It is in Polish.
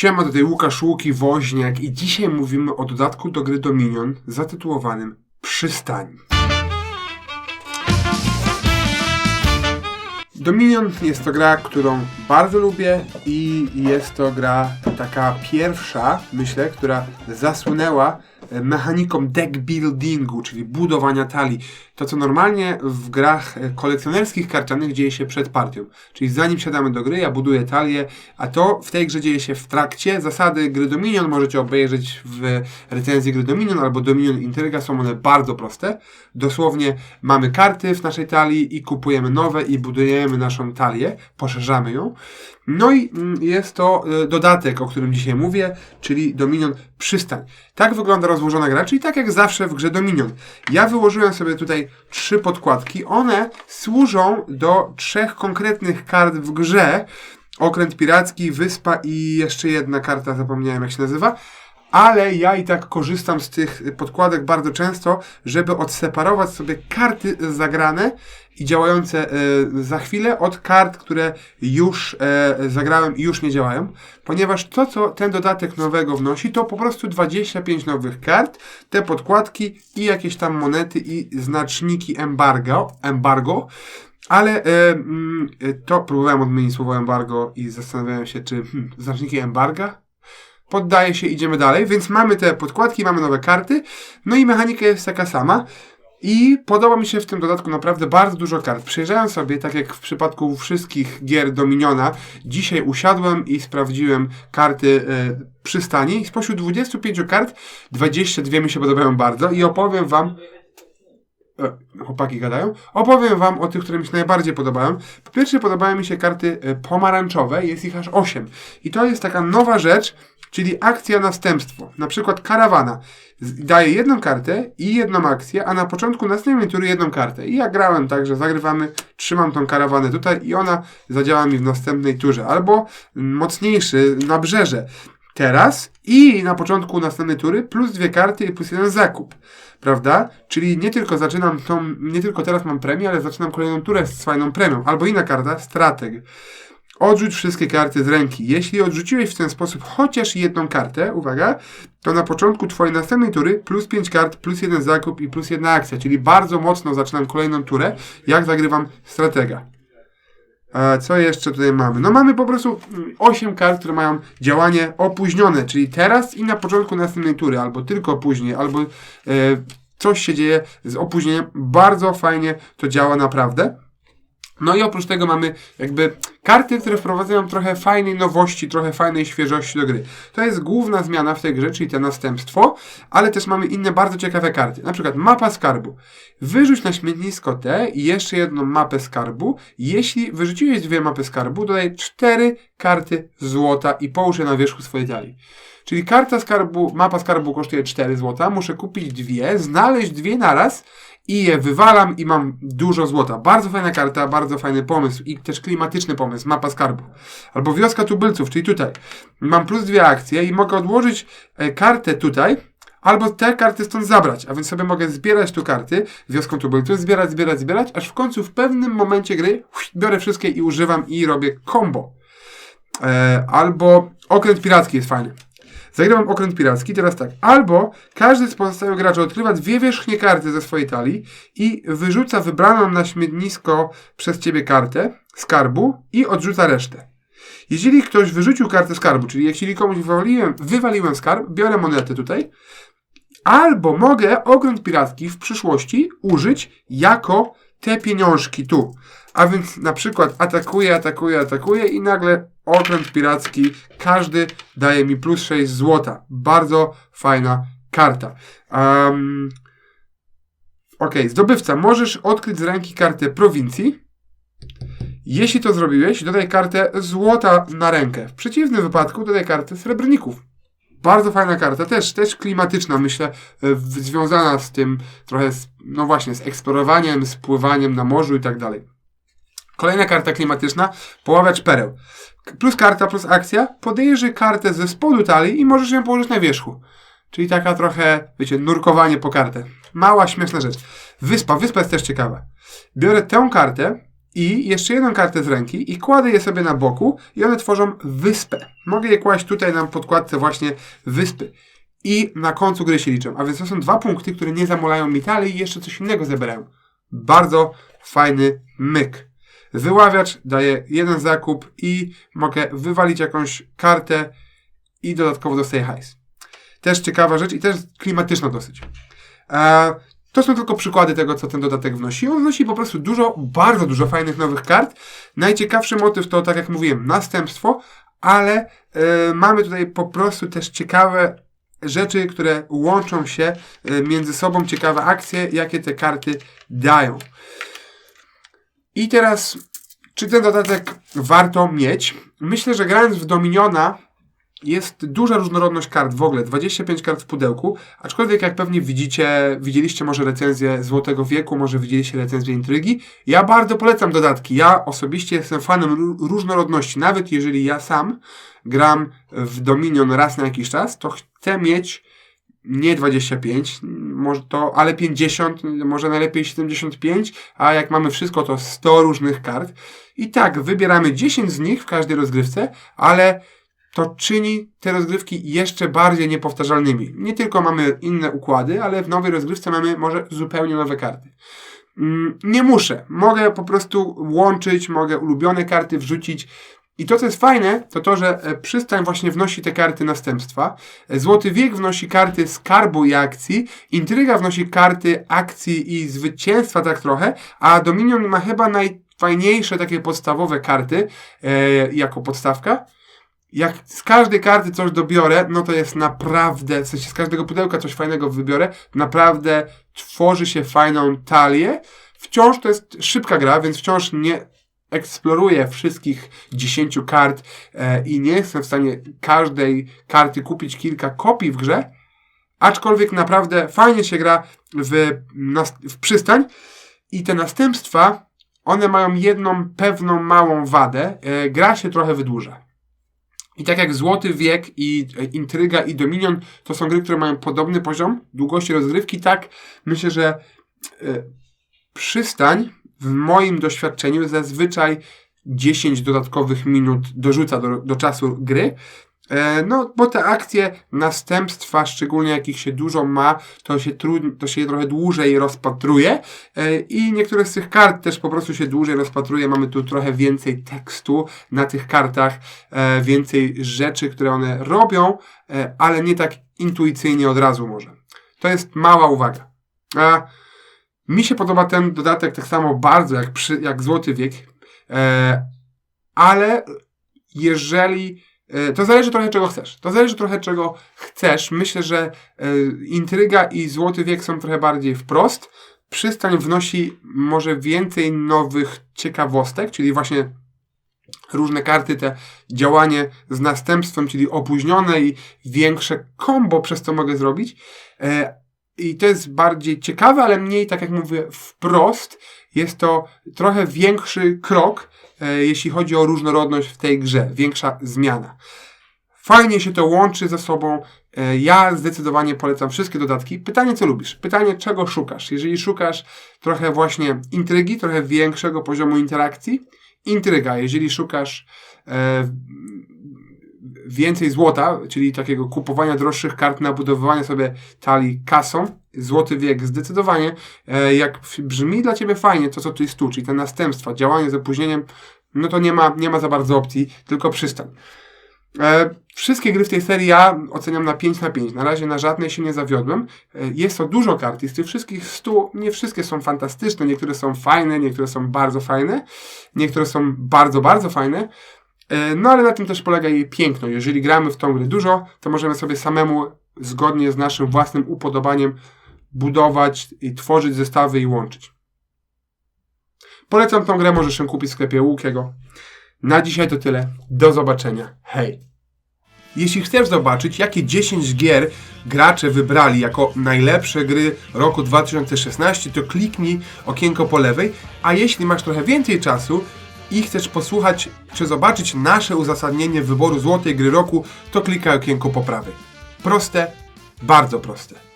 Siema, tutaj Łukasz Łuki Woźniak i dzisiaj mówimy o dodatku do gry Dominion zatytułowanym Przystań. Dominion jest to gra, którą bardzo lubię i jest to gra taka pierwsza, myślę, która zasłynęła mechaniką deck buildingu, czyli budowania talii. To, co normalnie w grach e, kolekcjonerskich karcianych dzieje się przed partią. Czyli zanim siadamy do gry, ja buduję talię, a to w tej grze dzieje się w trakcie. Zasady gry Dominion możecie obejrzeć w recenzji gry Dominion albo Dominion Intryga. Są one bardzo proste. Dosłownie mamy karty w naszej talii i kupujemy nowe i budujemy naszą talię, poszerzamy ją. No i mm, jest to e, dodatek, o którym dzisiaj mówię, czyli Dominion Przystań. Tak wygląda rozłożona gra, czyli tak jak zawsze w grze Dominion. Ja wyłożyłem sobie tutaj trzy podkładki. One służą do trzech konkretnych kart w grze. Okręt piracki, wyspa i jeszcze jedna karta, zapomniałem jak się nazywa ale ja i tak korzystam z tych podkładek bardzo często, żeby odseparować sobie karty zagrane i działające e, za chwilę od kart, które już e, zagrałem i już nie działają, ponieważ to, co ten dodatek nowego wnosi, to po prostu 25 nowych kart, te podkładki i jakieś tam monety i znaczniki embargo, embargo. Ale e, mm, to próbowałem odmienić słowo embargo i zastanawiałem się, czy hmm, znaczniki embarga poddaje się, idziemy dalej, więc mamy te podkładki, mamy nowe karty, no i mechanika jest taka sama. I podoba mi się w tym dodatku naprawdę bardzo dużo kart. Przejrzałem sobie, tak jak w przypadku wszystkich gier Dominiona, dzisiaj usiadłem i sprawdziłem karty e, przystani. I spośród 25 kart, 22 mi się podobają bardzo i opowiem wam, e, chłopaki gadają, opowiem wam o tych, które mi się najbardziej podobają. Po pierwsze podobają mi się karty e, pomarańczowe, jest ich aż 8. I to jest taka nowa rzecz, czyli akcja następstwo. Na przykład karawana daje jedną kartę i jedną akcję, a na początku następnej tury jedną kartę. I ja grałem tak, że zagrywamy, trzymam tą karawanę tutaj i ona zadziała mi w następnej turze. Albo mocniejszy nabrzeże. Teraz i na początku następnej tury plus dwie karty i plus jeden zakup. Prawda? Czyli nie tylko zaczynam tą, nie tylko teraz mam premię, ale zaczynam kolejną turę z fajną premią. Albo inna karta, strateg. Odrzuć wszystkie karty z ręki. Jeśli odrzuciłeś w ten sposób chociaż jedną kartę, uwaga, to na początku twojej następnej tury plus 5 kart, plus jeden zakup i plus jedna akcja, czyli bardzo mocno zaczynam kolejną turę, jak zagrywam stratega. A co jeszcze tutaj mamy? No mamy po prostu 8 kart, które mają działanie opóźnione, czyli teraz i na początku następnej tury, albo tylko później, albo e, coś się dzieje z opóźnieniem. Bardzo fajnie to działa naprawdę. No i oprócz tego mamy jakby karty, które wprowadzają trochę fajnej nowości, trochę fajnej świeżości do gry. To jest główna zmiana w tej grze, czyli to następstwo, ale też mamy inne bardzo ciekawe karty. Na przykład mapa skarbu. Wyrzuć na śmietnisko tę i jeszcze jedną mapę skarbu. Jeśli wyrzuciłeś dwie mapy skarbu, dodaj cztery karty złota i połóż je na wierzchu swojej talii. Czyli karta skarbu, mapa skarbu kosztuje 4 złota, muszę kupić dwie, znaleźć dwie naraz i je wywalam i mam dużo złota. Bardzo fajna karta, bardzo fajny pomysł i też klimatyczny pomysł, mapa skarbu. Albo wioska tubylców, czyli tutaj. Mam plus dwie akcje i mogę odłożyć e, kartę tutaj, albo te karty stąd zabrać, a więc sobie mogę zbierać tu karty wioską tubylców, zbierać, zbierać, zbierać, aż w końcu w pewnym momencie gry biorę wszystkie i używam i robię combo. E, albo okręt piracki jest fajny. Zagrywam okręt piracki, teraz tak. Albo każdy z pozostałych graczy odkrywa dwie wierzchnie karty ze swojej talii i wyrzuca wybraną na śmietnisko przez ciebie kartę skarbu i odrzuca resztę. Jeżeli ktoś wyrzucił kartę skarbu, czyli jeśli komuś wywaliłem, wywaliłem skarb, biorę monetę tutaj, albo mogę okręt piracki w przyszłości użyć jako te pieniążki tu. A więc na przykład atakuję, atakuję, atakuję i nagle okręt piracki, każdy daje mi plus 6 złota. Bardzo fajna karta. Um, ok, zdobywca. Możesz odkryć z ręki kartę prowincji. Jeśli to zrobiłeś, dodaj kartę złota na rękę. W przeciwnym wypadku dodaj kartę srebrników. Bardzo fajna karta, też, też klimatyczna, myślę, związana z tym trochę, z, no właśnie, z eksplorowaniem, z pływaniem na morzu i tak dalej. Kolejna karta klimatyczna, poławacz pereł. Plus karta, plus akcja, podejrzyj kartę ze spodu talii i możesz ją położyć na wierzchu. Czyli taka trochę, wiecie, nurkowanie po kartę. Mała, śmieszna rzecz. Wyspa, wyspa jest też ciekawa. Biorę tę kartę i jeszcze jedną kartę z ręki i kładę je sobie na boku i one tworzą wyspę. Mogę je kłaść tutaj na podkładce właśnie wyspy. I na końcu gry się liczą. A więc to są dwa punkty, które nie zamulają mi talii i jeszcze coś innego zabierają. Bardzo fajny myk. Wyławiacz daje jeden zakup i mogę wywalić jakąś kartę i dodatkowo dostaję hajs. Też ciekawa rzecz i też klimatyczna dosyć. E, to są tylko przykłady tego, co ten dodatek wnosi. On wnosi po prostu dużo, bardzo dużo fajnych nowych kart. Najciekawszy motyw to, tak jak mówiłem, następstwo, ale e, mamy tutaj po prostu też ciekawe rzeczy, które łączą się e, między sobą, ciekawe akcje, jakie te karty dają. I teraz, czy ten dodatek warto mieć? Myślę, że grając w Dominiona jest duża różnorodność kart w ogóle, 25 kart w pudełku, aczkolwiek jak pewnie widzicie, widzieliście może recenzję Złotego Wieku, może widzieliście recenzję Intrygi, ja bardzo polecam dodatki. Ja osobiście jestem fanem różnorodności, nawet jeżeli ja sam gram w Dominion raz na jakiś czas, to chcę mieć nie 25, może to, ale 50, może najlepiej 75, a jak mamy wszystko, to 100 różnych kart. I tak, wybieramy 10 z nich w każdej rozgrywce, ale to czyni te rozgrywki jeszcze bardziej niepowtarzalnymi. Nie tylko mamy inne układy, ale w nowej rozgrywce mamy może zupełnie nowe karty. Mm, nie muszę. Mogę po prostu łączyć, mogę ulubione karty wrzucić. I to, co jest fajne, to to, że e, przystań właśnie wnosi te karty następstwa. E, Złoty Wiek wnosi karty skarbu i akcji. Intryga wnosi karty akcji i zwycięstwa tak trochę. A Dominion ma chyba najfajniejsze takie podstawowe karty e, jako podstawka jak z każdej karty coś dobiorę, no to jest naprawdę, w sensie z każdego pudełka coś fajnego wybiorę, naprawdę tworzy się fajną talię. Wciąż to jest szybka gra, więc wciąż nie eksploruję wszystkich 10 kart e, i nie jestem w stanie każdej karty kupić kilka kopii w grze, aczkolwiek naprawdę fajnie się gra w, w przystań i te następstwa, one mają jedną pewną małą wadę, e, gra się trochę wydłuża. I tak jak Złoty Wiek i e, Intryga i Dominion to są gry, które mają podobny poziom długości rozgrywki, tak myślę, że y, przystań w moim doświadczeniu zazwyczaj 10 dodatkowych minut dorzuca do, do czasu gry, E, no, bo te akcje następstwa, szczególnie jakich się dużo ma, to się, trud, to się trochę dłużej rozpatruje e, i niektóre z tych kart też po prostu się dłużej rozpatruje. Mamy tu trochę więcej tekstu na tych kartach, e, więcej rzeczy, które one robią, ale nie tak intuicyjnie od razu może. To jest mała uwaga. A mi się podoba ten dodatek tak samo bardzo jak, przy, jak Złoty Wiek, ale jeżeli E, to zależy trochę czego chcesz. To zależy trochę czego chcesz. Myślę, że e, intryga i złoty wiek są trochę bardziej wprost. Przystań wnosi może więcej nowych ciekawostek, czyli właśnie różne karty, te działanie z następstwem, czyli opóźnione i większe combo przez to mogę zrobić. I to jest bardziej ciekawe, ale mniej, tak jak mówię, wprost. Jest to trochę większy krok, E, jeśli chodzi o różnorodność w tej grze, większa zmiana. Fajnie się to łączy ze sobą. E, ja zdecydowanie polecam wszystkie dodatki. Pytanie, co lubisz? Pytanie, czego szukasz? Jeżeli szukasz trochę właśnie intrygi, trochę większego poziomu interakcji, intryga. Jeżeli szukasz e, więcej złota, czyli takiego kupowania droższych kart, nabudowywania sobie talii kasą, złoty wiek zdecydowanie, e, jak brzmi dla ciebie fajnie to, co tu jest tu, czyli te następstwa, działanie z opóźnieniem, no to nie ma, nie ma za bardzo opcji, tylko przystań. E, wszystkie gry w tej serii ja oceniam na 5 na 5. Na razie na żadnej się nie zawiodłem. E, jest to dużo kart i z tych wszystkich 100 nie wszystkie są fantastyczne. Niektóre są fajne, niektóre są bardzo fajne, niektóre są bardzo, bardzo fajne. E, no ale na tym też polega jej piękno. Jeżeli gramy w tą grę dużo, to możemy sobie samemu, zgodnie z naszym własnym upodobaniem, budować i tworzyć zestawy i łączyć. Polecam tą grę, możesz ją kupić w sklepie Łukiego. Na dzisiaj to tyle. Do zobaczenia. Hej! Jeśli chcesz zobaczyć, jakie 10 gier gracze wybrali jako najlepsze gry roku 2016, to kliknij okienko po lewej, a jeśli masz trochę więcej czasu i chcesz posłuchać czy zobaczyć nasze uzasadnienie wyboru złotej gry roku, to klikaj okienko po prawej. Proste, bardzo proste.